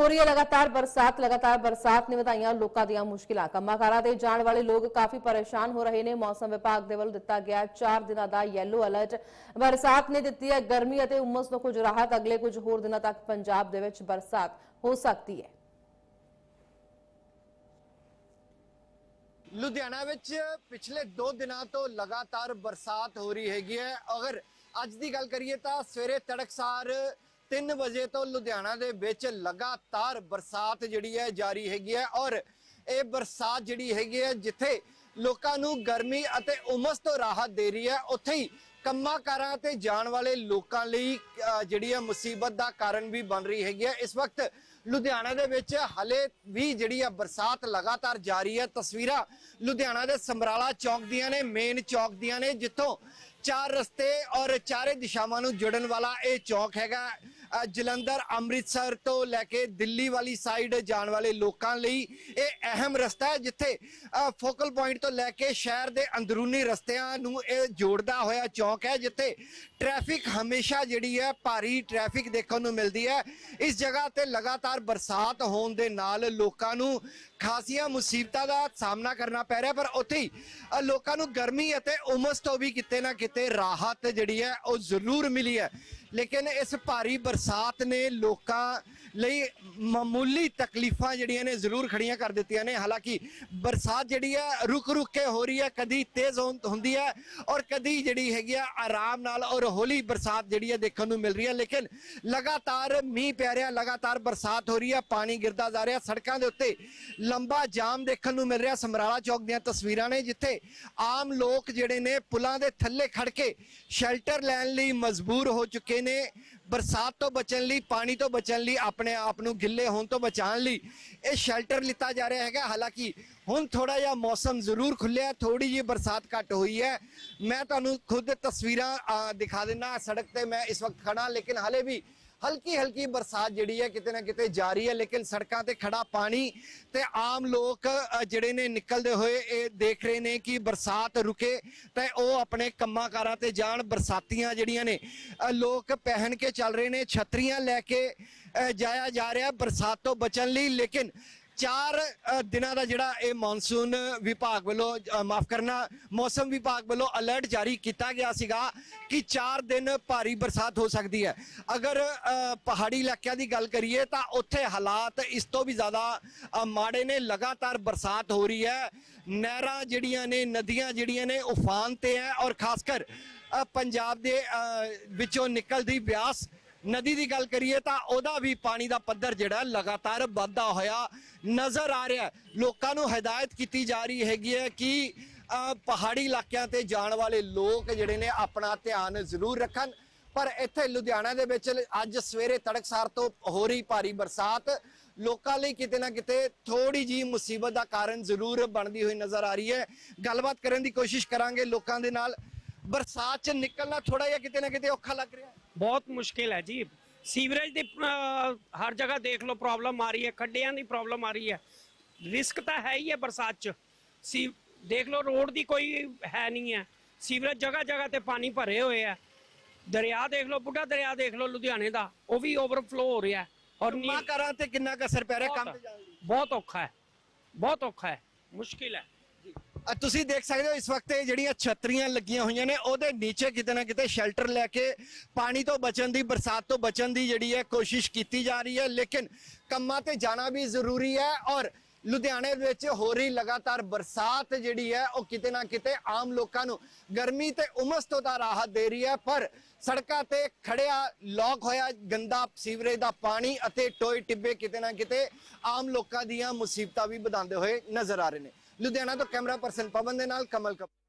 ਹੋ ਰਹੀ ਹੈ ਲਗਾਤਾਰ ਬਰਸਾਤ ਲਗਾਤਾਰ ਬਰਸਾਤ ਨੇ ਵਧਾਈਆਂ ਲੋਕਾਂ ਦੀਆਂ ਮੁਸ਼ਕਿਲਾਂ। ਕੰਮਾਕਾਰਾਂ ਤੇ ਜਾਣ ਵਾਲੇ ਲੋਕ ਕਾਫੀ ਪਰੇਸ਼ਾਨ ਹੋ ਰਹੇ ਨੇ। ਮੌਸਮ ਵਿਭਾਗ ਦੇ ਵੱਲੋਂ ਦਿੱਤਾ ਗਿਆ 4 ਦਿਨਾਂ ਦਾ ਯੈਲੋ ਅਲਰਟ ਬਰਸਾਤ ਨੇ ਦਿੱਤੀ ਹੈ ਗਰਮੀ ਅਤੇ ਉਮਸ ਤੋਂ ਕੁਝ ਰਾਹਤ। ਅਗਲੇ ਕੁਝ ਹੋਰ ਦਿਨਾਂ ਤੱਕ ਪੰਜਾਬ ਦੇ ਵਿੱਚ ਬਰਸਾਤ ਹੋ ਸਕਦੀ ਹੈ। ਲੁਧਿਆਣਾ ਵਿੱਚ ਪਿਛਲੇ 2 ਦਿਨਾਂ ਤੋਂ ਲਗਾਤਾਰ ਬਰਸਾਤ ਹੋ ਰਹੀ ਹੈਗੀ ਹੈ। ਅਗਰ ਅੱਜ ਦੀ ਗੱਲ ਕਰੀਏ ਤਾਂ ਸਵੇਰੇ ਤੜਕਸਾਰ 3 ਵਜੇ ਤੋਂ ਲੁਧਿਆਣਾ ਦੇ ਵਿੱਚ ਲਗਾਤਾਰ ਬਰਸਾਤ ਜਿਹੜੀ ਹੈ ਜਾਰੀ ਹੈਗੀ ਹੈ ਔਰ ਇਹ ਬਰਸਾਤ ਜਿਹੜੀ ਹੈਗੀ ਹੈ ਜਿੱਥੇ ਲੋਕਾਂ ਨੂੰ ਗਰਮੀ ਅਤੇ ਉਮਸ ਤੋਂ ਰਾਹਤ ਦੇ ਰਹੀ ਹੈ, ਉੱਥੇ ਹੀ ਕੰਮਾਂ ਕਾਰਾਂ ਤੇ ਜਾਣ ਵਾਲੇ ਲੋਕਾਂ ਲਈ ਜਿਹੜੀ ਹੈ ਮੁਸੀਬਤ ਦਾ ਕਾਰਨ ਵੀ ਬਣ ਰਹੀ ਹੈਗੀ ਹੈ। ਇਸ ਵਕਤ ਲੁਧਿਆਣਾ ਦੇ ਵਿੱਚ ਹਲੇ ਵੀ ਜਿਹੜੀ ਹੈ ਬਰਸਾਤ ਲਗਾਤਾਰ ਜਾਰੀ ਹੈ। ਤਸਵੀਰਾਂ ਲੁਧਿਆਣਾ ਦੇ ਸਮਰਾਲਾ ਚੌਕ ਦੀਆਂ ਨੇ, ਮੇਨ ਚੌਕ ਦੀਆਂ ਨੇ, ਜਿੱਥੋਂ ਚਾਰ ਰਸਤੇ ਔਰ ਚਾਰੇ ਦਿਸ਼ਾਵਾਂ ਨੂੰ ਜੁੜਨ ਵਾਲਾ ਇਹ ਚੌਕ ਹੈਗਾ। ਜਲੰਧਰ, ਅੰਮ੍ਰਿਤਸਰ ਤੋਂ ਲੈ ਕੇ ਦਿੱਲੀ ਵਾਲੀ ਸਾਈਡ ਜਾਣ ਵਾਲੇ ਲੋਕਾਂ ਲਈ ਇਹ ਅਹਿਮ ਰਸਤਾ ਹੈ, ਜਿੱਥੇ ਫੋਕਲ ਪੁਆਇੰਟ ਤੋਂ ਲੈ ਕੇ ਸ਼ਹਿਰ ਦੇ ਅੰਦਰੂਨੀ ਰਸਤਿਆਂ ਨੂੰ ਇਹ ਜੋੜਦਾ ਹੋਇਆ ਚੌਂਕ ਹੈ, ਜਿੱਥੇ ਟ੍ਰੈਫਿਕ ਹਮੇਸ਼ਾ ਜਿਹੜੀ ਹੈ ਭਾਰੀ ਟ੍ਰੈਫਿਕ ਦੇਖਣ ਨੂੰ ਮਿਲਦੀ ਹੈ। ਇਸ ਜਗ੍ਹਾ ਤੇ ਲਗਾਤਾਰ ਬਰਸਾਤ ਹੋਣ ਦੇ ਨਾਲ ਲੋਕਾਂ ਨੂੰ ਖਾਸੀਆਂ ਮੁਸੀਬਤਾਂ ਦਾ ਸਾਹਮਣਾ ਕਰਨਾ ਪੈ ਰਿਹਾ, ਪਰ ਉੱਥੇ ਹੀ ਲੋਕਾਂ ਨੂੰ ਗਰਮੀ ਅਤੇ ਉਮਸ ਤੋਂ ਵੀ ਕਿਤੇ ਨਾ ਕਿਤੇ ਰਾਹਤ ਜਿਹੜੀ ਹੈ, ਉਹ ਜ਼ਰੂਰ ਮਿਲੀ ਹੈ। ਲੇਕਿਨ ਇਸ ਭਾਰੀ ਬਰਸਾਤ ਨੇ ਲੋਕਾਂ ਲਈ ਮਾਮੂਲੀ ਤਕਲੀਫਾਂ ਜਿਹੜੀਆਂ ਨੇ ਜ਼ਰੂਰ ਖੜੀਆਂ ਕਰ ਦਿੱਤੀਆਂ ਨੇ। ਹਾਲਾਂਕਿ ਬਰਸਾਤ ਜਿਹੜੀ ਹੈ ਰੁਕ ਰੁਕ ਕੇ ਹੋ ਰਹੀ ਹੈ ਕਦੀ ਤੇਜ਼ ਹੁੰਦੀ ਹੈ ਔਰ ਕਦੀ ਜਿਹੜੀ ਹੈਗੀ ਆ ਆਰਾਮ ਨਾਲ ਔਰ ਹੌਲੀ ਬਰਸਾਤ ਜਿਹੜੀ ਹੈ ਦੇਖਣ ਨੂੰ ਮਿਲ ਰਹੀ ਹੈ ਲੇਕਿਨ ਲਗਾਤਾਰ ਮੀਂਹ ਪੈ ਰਿਹਾ, ਲਗਾਤਾਰ ਬਰਸਾਤ ਹੋ ਰਹੀ ਹੈ ਪਾਣੀ ਗਿਰਦਾ ਜਾ ਰਿਹਾ, ਸੜਕਾਂ ਦੇ ਉੱਤੇ ਲੰਬਾ ਜਾਮ ਦੇਖਣ ਨੂੰ ਮਿਲ ਰਿਹਾ। ਸਮਰਾਲਾ ਚੌਕ ਦੀਆਂ ਤਸਵੀਰਾਂ ਨੇ ਜਿੱਥੇ ਆਮ ਲੋਕ ਜਿਹੜੇ ਨੇ ਪੁਲਾਂ ਦੇ ਥੱਲੇ ਖੜ ਕੇ ਸ਼ੈਲਟਰ ਲੈਣ ਲਈ ਮਜਬੂਰ ਹੋ ਚੁੱਕੇ ਨੇ। ਬਰਸਾਤ ਤੋਂ ਬਚਣ ਲਈ, ਪਾਣੀ ਤੋਂ ਬਚਣ ਲਈ, ਆਪਣੇ ਆਪ ਨੂੰ ਗਿੱਲੇ ਹੋਣ ਤੋਂ ਬਚਾਉਣ ਲਈ ਇਹ ਸ਼ੈਲਟਰ ਲਿੱਤਾ ਜਾ ਰਿਹਾ ਹੈਗਾ। ਹਾਲਾਂਕਿ ਹੁਣ ਥੋੜਾ ਜਿਹਾ ਮੌਸਮ ਜ਼ਰੂਰ ਖੁੱਲਿਆ ਥੋੜੀ ਜਿਹੀ ਬਰਸਾਤ ਘੱਟ ਹੋਈ ਹੈ। ਮੈਂ ਤੁਹਾਨੂੰ ਖੁਦ ਤਸਵੀਰਾਂ ਦਿਖਾ ਦਿੰਦਾ ਸੜਕ ਤੇ ਮੈਂ ਇਸ ਵਕਤ ਖੜਾ ਲੇਕਿਨ ਹਲੇ ਵੀ ਹਲਕੀ ਹਲਕੀ ਬਰਸਾਤ ਜਿਹੜੀ ਹੈ ਕਿਤੇ ਨਾ ਕਿਤੇ ਜਾਰੀ ਹੈ, ਲੇਕਿਨ ਸੜਕਾਂ ਤੇ ਖੜਾ ਪਾਣੀ ਤੇ ਆਮ ਲੋਕ ਜਿਹੜੇ ਨੇ ਨਿਕਲਦੇ ਹੋਏ ਇਹ ਦੇਖ ਰਹੇ ਨੇ ਕਿ ਬਰਸਾਤ ਰੁਕੇ ਤੇ ਉਹ ਆਪਣੇ ਕੰਮਾਂ ਕਾਰਾਂ ਤੇ ਜਾਣ। ਬਰਸਾਤੀਆਂ ਜਿਹੜੀਆਂ ਨੇ ਲੋਕ ਪਹਿਨ ਕੇ ਚੱਲ ਰਹੇ ਨੇ, ਛਤਰੀਆਂ ਲੈ ਕੇ ਜਾਇਆ ਜਾ ਰਿਹਾ। ਬਰਸਾਤ ਤੋਂ ਬਚਣ ਲਈ, ਲੇਕਿਨ ਚਾਰ ਦਿਨਾਂ ਦਾ ਜਿਹੜਾ ਇਹ ਮੌਨਸੂਨ ਵਿਭਾਗ ਵੱਲੋਂ ਮਾਫ ਕਰਨਾ, ਮੌਸਮ ਵਿਭਾਗ ਵੱਲੋਂ ਅਲਰਟ ਜਾਰੀ ਕੀਤਾ ਗਿਆ ਸੀਗਾ ਕਿ 4 ਦਿਨ ਭਾਰੀ ਬਰਸਾਤ ਹੋ ਸਕਦੀ ਹੈ। ਅਗਰ ਪਹਾੜੀ ਇਲਾਕਿਆਂ ਦੀ ਗੱਲ ਕਰੀਏ ਤਾਂ ਉੱਥੇ ਹਾਲਾਤ ਇਸ ਤੋਂ ਵੀ ਜ਼ਿਆਦਾ ਮਾੜੇ ਨੇ। ਲਗਾਤਾਰ ਬਰਸਾਤ ਹੋ ਰਹੀ ਹੈ। ਨਹਿਰਾਂ ਜਿਹੜੀਆਂ ਨੇ, ਨਦੀਆਂ ਜਿਹੜੀਆਂ ਨੇ ਉਫਾਨ ਤੇ ਹੈ ਔਰ ਖਾਸ ਕਰ ਪੰਜਾਬ ਦੇ ਵਿੱਚੋਂ ਨਿਕਲਦੀ ਬਿਆਸ ਨਦੀ ਦੀ ਗੱਲ ਕਰੀਏ ਤਾਂ ਉਹਦਾ ਵੀ ਪਾਣੀ ਦਾ ਪੱਧਰ ਜਿਹੜਾ ਲਗਾਤਾਰ ਵੱਧਦਾ ਹੋਇਆ ਨਜ਼ਰ ਆ ਰਿਹਾ ਲੋਕਾਂ ਨੂੰ ਹਦਾਇਤ ਕੀਤੀ ਜਾ ਰਹੀ ਹੈਗੀ ਹੈ ਕਿ ਪਹਾੜੀ ਇਲਾਕਿਆਂ ਤੇ ਜਾਣ ਵਾਲੇ ਲੋਕ ਜਿਹੜੇ ਨੇ ਆਪਣਾ ਧਿਆਨ ਜ਼ਰੂਰ ਰੱਖਣ। ਪਰ ਇੱਥੇ ਲੁਧਿਆਣਾ ਦੇ ਵਿੱਚ ਅੱਜ ਸਵੇਰੇ ਤੜਕਸਾਰ ਤੋਂ ਹੋ ਰਹੀ ਭਾਰੀ ਬਰਸਾਤ। ਲੋਕਾਂ ਲਈ ਕਿਤੇ ਨਾ ਕਿਤੇ ਥੋੜੀ ਜੀ ਮੁਸੀਬਤ ਦਾ ਕਾਰਨ ਜ਼ਰੂਰ ਬਣਦੀ ਹੋਈ ਨਜ਼ਰ ਆ ਰਹੀ ਹੈ। ਗੱਲਬਾਤ ਕਰਨ ਦੀ ਕੋਸ਼ਿਸ਼ ਕਰਾਂਗੇ ਲੋਕਾਂ ਦੇ ਨਾਲ। ਬਰਸਾਤ 'ਚ ਨਿਕਲਣਾ ਥੋੜਾ ਜਿਹਾ ਕਿਤੇ ਨਾ ਕਿਤੇ ਔਖਾ ਲੱਗ ਰਿਹਾ। ਬਹੁਤ ਮੁਸ਼ਕਿਲ ਹੈ ਜੀ। ਸੀਵਰੇਜ ਦੀ ਅਹ, ਹਰ ਜਗ੍ਹਾ ਦੇਖ ਲਓ ਪ੍ਰੋਬਲਮ ਆ ਰਹੀ ਹੈ। ਖੱਡਿਆਂ ਦੀ ਪ੍ਰੋਬਲਮ ਆ ਰਹੀ ਹੈ। ਰਿਸਕ ਤਾਂ ਹੈ ਹੀ ਹੈ ਬਰਸਾਤ 'ਚ। ਸੀ ਦੇਖ ਲਓ ਰੋਡ ਦੀ ਕੋਈ ਹੈ ਨਹੀਂ ਹੈ। ਸੀਵਰੇਜ ਜਗ੍ਹਾ ਜਗ੍ਹਾ ਤੇ ਪਾਣੀ ਭਰੇ ਹੋਏ ਆ ਦਰਿਆ ਦੇਖ ਲਓ ਬੁੱਢਾ ਦਰਿਆ ਦੇਖ ਲਓ ਲੁਧਿਆਣੇ ਦਾ। ਉਹ ਵੀ ਓਵਰਫਲੋ ਹੋ ਰਿਹਾ ਹੈ। ਔਰ ਨੀ- ਕੰਮਾਂ ਕਾਰਾਂ ਤੇ ਕਿੰਨਾ ਕੁ ਅਸਰ ਪੈ ਰਿਹਾ ਕੰਮ ਤੇ ਬਹੁਤ ਜਾਣ ਲਈ। ਬਹੁਤ ਔਖਾ ਹੈ। ਬਹੁਤ ਔਖਾ ਹੈ। ਮੁਸ਼ਕਿਲ ਹੈ। ਅ, ਤੁਸੀਂ ਦੇਖ ਸਕਦੇ ਹੋ ਇਸ ਵਕਤ ਇਹ ਜਿਹੜੀਆਂ ਛਤਰੀਆਂ ਲੱਗੀਆਂ ਹੋਈਆਂ ਨੇ ਉਹਦੇ ਨੀਚੇ ਕਿਤੇ ਨਾ ਕਿਤੇ ਸ਼ੈਲਟਰ ਲੈ ਕੇ ਪਾਣੀ ਤੋਂ ਬਚਣ ਦੀ ਬਰਸਾਤ ਤੋਂ ਬਚਣ ਦੀ ਜਿਹੜੀ ਹੈ ਕੋਸ਼ਿਸ਼ ਕੀਤੀ ਜਾ ਰਹੀ ਹੈ। ਲੇਕਿਨ ਕੰਮਾਂ ਤੇ ਜਾਣਾ ਵੀ ਜ਼ਰੂਰੀ ਹੈ ਔਰ ਲੁਧਿਆਣੇ ਵਿੱਚ ਹੋ ਰਹੀ ਲਗਾਤਾਰ ਬਰਸਾਤ ਜਿਹੜੀ ਹੈ ਉਹ ਕਿਤੇ ਨਾ ਕਿਤੇ ਆਮ ਲੋਕਾਂ ਨੂੰ ਗਰਮੀ ਤੇ ਉਮਸ ਤੋਂ ਤਾਂ ਰਾਹਤ ਦੇ ਰਹੀ ਹੈ। ਪਰ ਸੜਕਾਂ ਤੇ ਖੜਿਆ ਲੌਕ ਹੋਇਆ ਗੰਦਾ ਸੀਵਰੇਜ ਦਾ ਪਾਣੀ ਅਤੇ ਟੋਏ ਟਿੱਬੇ ਕਿਤੇ ਨਾ ਕਿਤੇ ਆਮ ਲੋਕਾਂ ਦੀਆਂ ਮੁਸੀਬਤਾਂ ਵੀ ਵਧਾਉਂਦੇ ਹੋਏ ਨਜ਼ਰ ਆ ਰਹੇ ਨੇ। ਲੁਧਿਆਣਾ ਤੋਂ ਕੈਮਰਾ ਪਰਸਨ ਪਵਨ ਦੇ ਨਾਲ ਕਮਲ ਕਪੂਰ।